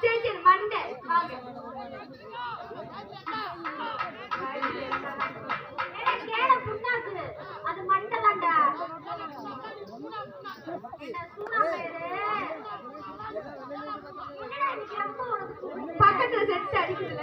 சரி சரி மண்டை வாங்க கேட புண்ணாக்கு பக்கத்துல செட்டு அடிக்குதுல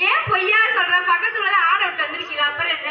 ஏன் பொய்யா சொல்ற? பக்கத்துல ஆட விட்டு வந்திருக்கீங்க அப்புறம் என்ன?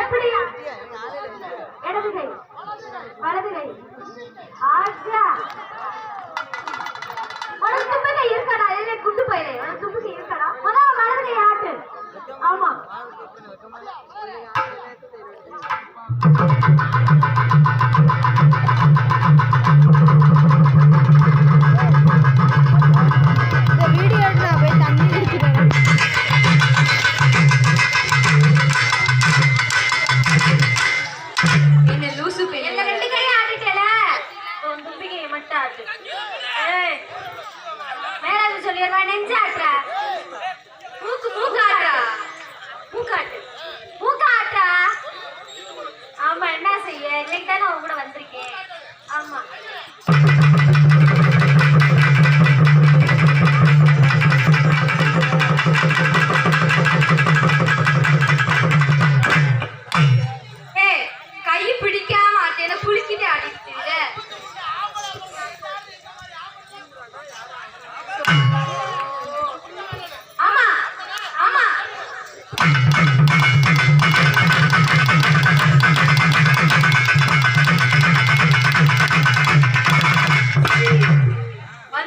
எப்படியா இடது கை வலது கை ஆச்சா உனக்கு தும்பு இல்லை குண்டு போயிலே தும்பு இருக்கடா. வலது கை ஆட்டு. ஆமா.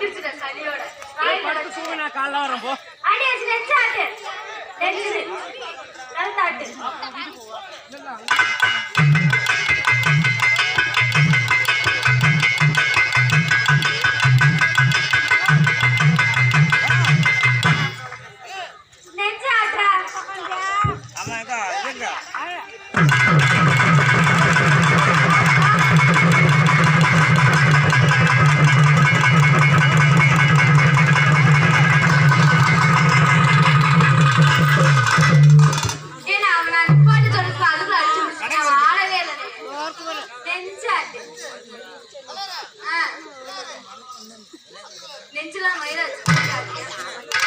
தப்பிச்சிட்டேன் சதியோட படுத்து தூங்க நான் காலைல வரேன் போ. அடி நெஞ்சாட்டு. நெஞ்சு நல்லா பஞ்சாட்டு நெஞ்சலாம் மயிலாச்சு